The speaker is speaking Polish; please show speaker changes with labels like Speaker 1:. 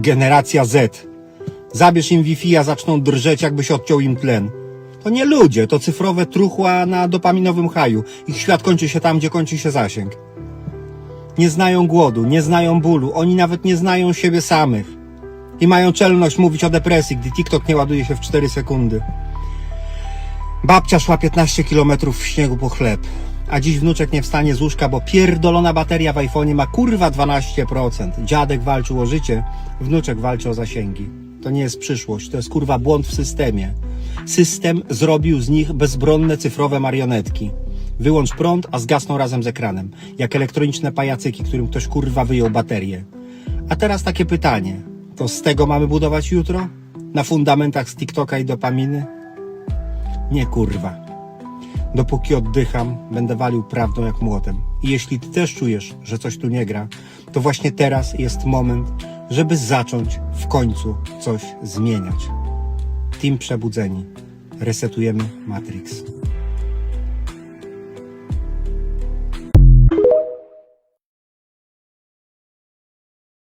Speaker 1: Generacja Z. Zabierz im Wi-Fi, a zaczną drżeć, jakbyś odciął im tlen. To nie ludzie, to cyfrowe truchła na dopaminowym haju. Ich świat kończy się tam, gdzie kończy się zasięg. Nie znają głodu, nie znają bólu, oni nawet nie znają siebie samych. I mają czelność mówić o depresji, gdy TikTok nie ładuje się w 4 sekundy. Babcia szła 15 km w śniegu po chleb, a dziś wnuczek nie wstanie z łóżka, bo pierdolona bateria w iPhone'ie ma kurwa 12%. Dziadek walczył o życie, wnuczek walczy o zasięgi. To nie jest przyszłość, to jest kurwa błąd w systemie. System zrobił z nich bezbronne cyfrowe marionetki. Wyłącz prąd, a zgasną razem z ekranem, jak elektroniczne pajacyki, którym ktoś kurwa wyjął baterię. A teraz takie pytanie, to z tego mamy budować jutro? Na fundamentach z TikToka i dopaminy? Nie kurwa. Dopóki oddycham, będę walił prawdą jak młotem. I jeśli ty też czujesz, że coś tu nie gra, to właśnie teraz jest moment, żeby zacząć w końcu coś zmieniać. Team Przebudzeni. Resetujemy Matrix.